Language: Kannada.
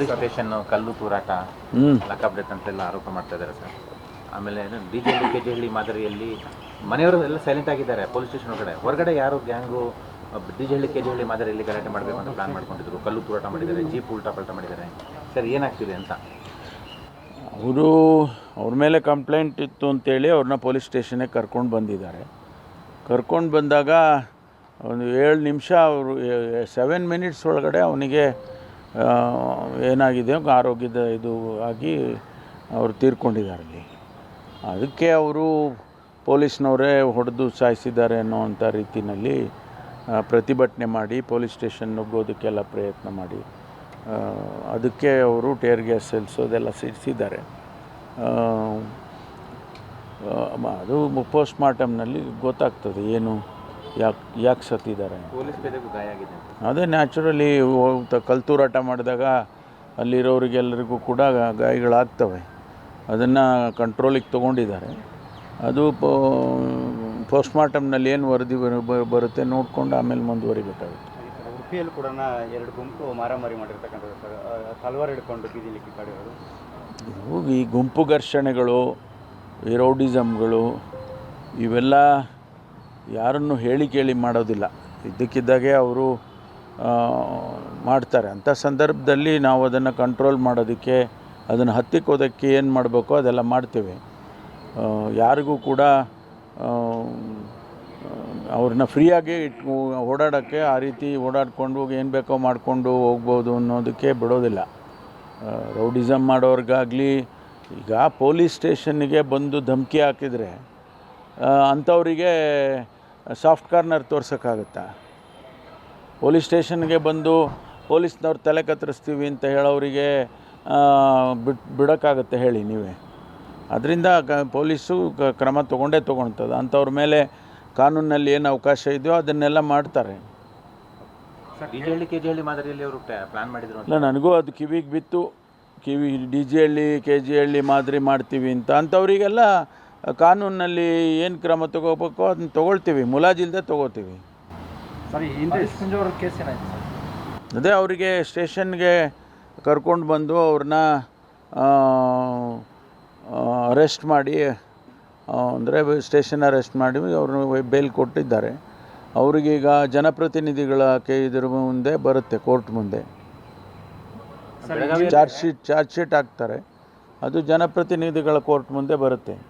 ಸ್ಟೇಷನ್ ಕಲ್ಲು ತೂರಾಟ ಹ್ಞೂ ಲಕಾಬ್ಡೆತ್ ಅಂತೆಲ್ಲ ಆರೋಪ ಮಾಡ್ತಾ ಇದ್ದಾರೆ ಸರ್. ಆಮೇಲೆ D J Halli K G Halli ಮಾದರಿಯಲ್ಲಿ ಮನೆಯವರು ಎಲ್ಲ ಸೈಲೆಂಟ್ ಆಗಿದ್ದಾರೆ ಪೊಲೀಸ್ ಸ್ಟೇಷನ್ ಹೊರಗಡೆ ಹೊರಗಡೆ ಯಾರು gang D J Halli K G Halli ಮಾದರಿಯಲ್ಲಿ ಗಲಾಟೆ ಮಾಡಬೇಕು ಅಂತ ಪ್ಲಾನ್ ಮಾಡ್ಕೊಂಡಿದ್ರು. ಕಲ್ಲು ತೂರಾಟ ಮಾಡಿದ್ದಾರೆ ಜೀಪ್ ಉಲ್ಟಾ ಪಲ್ಟಾ ಮಾಡಿದ್ದಾರೆ. ಸರ್ ಏನಾಗ್ತಿದೆ ಅಂತ? ಅವರು ಅವ್ರ ಮೇಲೆ ಕಂಪ್ಲೇಂಟ್ ಇತ್ತು ಅಂತೇಳಿ ಅವ್ರನ್ನ ಪೊಲೀಸ್ ಸ್ಟೇಷನ್ಗೆ ಕರ್ಕೊಂಡು ಬಂದಿದ್ದಾರೆ. ಕರ್ಕೊಂಡು ಬಂದಾಗ ಒಂದು ಏಳು ನಿಮಿಷ ಅವರು ಸೆವೆನ್ ಮಿನಿಟ್ಸ್ ಒಳಗಡೆ ಅವನಿಗೆ ಏನಾಗಿದೆ ಆರೋಗ್ಯದ ಇದು ಆಗಿ ಅವರು ತೀರ್ಕೊಂಡಿದ್ದಾರೆ ಅದಕ್ಕೆ ಅವರು ಪೊಲೀಸ್ನವರೇ ಹೊಡೆದು ಸಾಯಿಸಿದ್ದಾರೆ ಅನ್ನೋವಂಥ ರೀತಿಯಲ್ಲಿ ಪ್ರತಿಭಟನೆ ಮಾಡಿ, ಪೊಲೀಸ್ ಸ್ಟೇಷನ್ ನುಗ್ಗೋದಕ್ಕೆಲ್ಲ ಪ್ರಯತ್ನ ಮಾಡಿ ಅದಕ್ಕೆ ಅವರು ಟೇರ್ ಗ್ಯಾಸ್ ಸೆಲ್ಸೋದೆಲ್ಲ ಸಿಡಿಸಿದ್ದಾರೆ ಅದು ಪೋಸ್ಟ್ ಮಾರ್ಟಮ್ನಲ್ಲಿ ಗೊತ್ತಾಗ್ತದೆ ಏನು ಯಾಕೆ ಯಾಕೆ ಸತ್ತಿದ್ದಾರೆ ಅದೇ ನ್ಯಾಚುರಲಿ ಕಲ್ತೂರಾಟ ಮಾಡಿದಾಗ ಅಲ್ಲಿರೋರಿಗೆಲ್ಲರಿಗೂ ಕೂಡ ಗಾಯಗಳಾಗ್ತವೆ. ಅದನ್ನು ಕಂಟ್ರೋಲಿಗೆ ತೊಗೊಂಡಿದ್ದಾರೆ. ಅದು ಪೋಸ್ಟ್ ಮಾರ್ಟಮ್ನಲ್ಲಿ ಏನು ವರದಿ ಬರುತ್ತೆ ನೋಡಿಕೊಂಡು ಆಮೇಲೆ ಮುಂದುವರಿಬೇಕಾಗುತ್ತೆ. ಉಡುಪಿಯಲ್ಲಿ ಕೂಡ ಎರಡು ಗುಂಪು ಮಾರಾಮಾರಿ ಮಾಡಿರ್ತಕ್ಕಂಥದ್ದು ಸರ್. ತಲವಾರು ಹಿಡ್ಕೊಂಡು ಬೀದಿಲಿಕ್ಕೆ ಕಡೆಯವರು ಈ ಗುಂಪು ಘರ್ಷಣೆಗಳು ಈ ರೌಡಿಸಮ್ಗಳು ಇವೆಲ್ಲ ಯಾರನ್ನು ಹೇಳಿ ಕೇಳಿ ಮಾಡೋದಿಲ್ಲ. ಇದ್ದಕ್ಕಿದ್ದಾಗೆ ಅವರು ಮಾಡ್ತಾರೆ. ಅಂಥ ಸಂದರ್ಭದಲ್ಲಿ ನಾವು ಅದನ್ನು ಕಂಟ್ರೋಲ್ ಮಾಡೋದಕ್ಕೆ, ಅದನ್ನು ಹತ್ತಿಕ್ಕೋದಕ್ಕೆ ಏನು ಮಾಡಬೇಕೋ ಅದೆಲ್ಲ ಮಾಡ್ತೇವೆ. ಯಾರಿಗೂ ಕೂಡ ಅವ್ರನ್ನ ಫ್ರೀಯಾಗಿ ಇಟ್ಕೊ, ಓಡಾಡೋಕ್ಕೆ ಆ ರೀತಿ ಓಡಾಡ್ಕೊಂಡು ಏನು ಬೇಕೋ ಮಾಡಿಕೊಂಡು ಹೋಗ್ಬೋದು ಅನ್ನೋದಕ್ಕೆ ಬಿಡೋದಿಲ್ಲ. ರೌಡಿಸಮ್ ಮಾಡೋರಿಗಾಗಲಿ, ಈಗ ಪೊಲೀಸ್ ಸ್ಟೇಷನ್ನಿಗೆ ಬಂದು ಧಮಕಿ ಹಾಕಿದರೆ ಅಂಥವರಿಗೆ ಸಾಫ್ಟ್ ಕಾರ್ನರ್ ತೋರ್ಸೋಕ್ಕಾಗತ್ತಾ? ಪೊಲೀಸ್ ಸ್ಟೇಷನ್ಗೆ ಬಂದು ಪೊಲೀಸ್ನವ್ರು ತಲೆ ಕತ್ತರಿಸ್ತೀವಿ ಅಂತ ಹೇಳೋರಿಗೆ ಬಿಟ್ ಬಿಡೋಕ್ಕಾಗತ್ತೆ ಹೇಳಿ ನೀವೇ. ಅದರಿಂದ ಕ ಪೊಲೀಸು ಕ್ರಮ ತೊಗೊಂಡೇ ತೊಗೊಳ್ತದೆ. ಅಂಥವ್ರ ಮೇಲೆ ಕಾನೂನಲ್ಲಿ ಏನು ಅವಕಾಶ ಇದೆಯೋ ಅದನ್ನೆಲ್ಲ ಮಾಡ್ತಾರೆ. ಇಲ್ಲ ನನಗೂ ಅದು ಕಿವಿಗೆ ಬಿತ್ತು. ಕಿವಿ D G Halli K G Halli ಮಾದರಿ ಮಾಡ್ತೀವಿ ಅಂತ. ಅಂಥವರಿಗೆಲ್ಲ ಕಾನೂನಲ್ಲಿ ಏನು ಕ್ರಮ ತಗೋಬೇಕು ಅದನ್ನ ತೊಗೊಳ್ತೀವಿ ಮುಲಾಜಿಲ್ದೆ ತೊಗೋತೀವಿ. ಸರ್ ಈ ಹಿಂದೆ ಸಂಜೆವರ ಕೇಸ್ ಏನಾಯ್ತು ಸರ್? ಅದೇ ಅವರಿಗೆ ಸ್ಟೇಷನ್ಗೆ ಕರ್ಕೊಂಡು ಬಂದು ಅವ್ರನ್ನ ಅರೆಸ್ಟ್ ಮಾಡಿ ಅಂದರೆ ಸ್ಟೇಷನ್ ಅರೆಸ್ಟ್ ಮಾಡಿ ಅವ್ರನ್ನ ಬೇಲ್ ಕೊಟ್ಟಿದ್ದಾರೆ. ಅವರಿಗೀಗ ಜನಪ್ರತಿನಿಧಿಗಳ ಕೆ ಇದ್ರ ಮುಂದೆ ಬರುತ್ತೆ ಕೋರ್ಟ್ ಮುಂದೆ. ಚಾರ್ಜ್ ಶೀಟ್ ಚಾರ್ಜ್ ಶೀಟ್ ಹಾಕ್ತಾರೆ. ಅದು ಜನಪ್ರತಿನಿಧಿಗಳ ಕೋರ್ಟ್ ಮುಂದೆ ಬರುತ್ತೆ.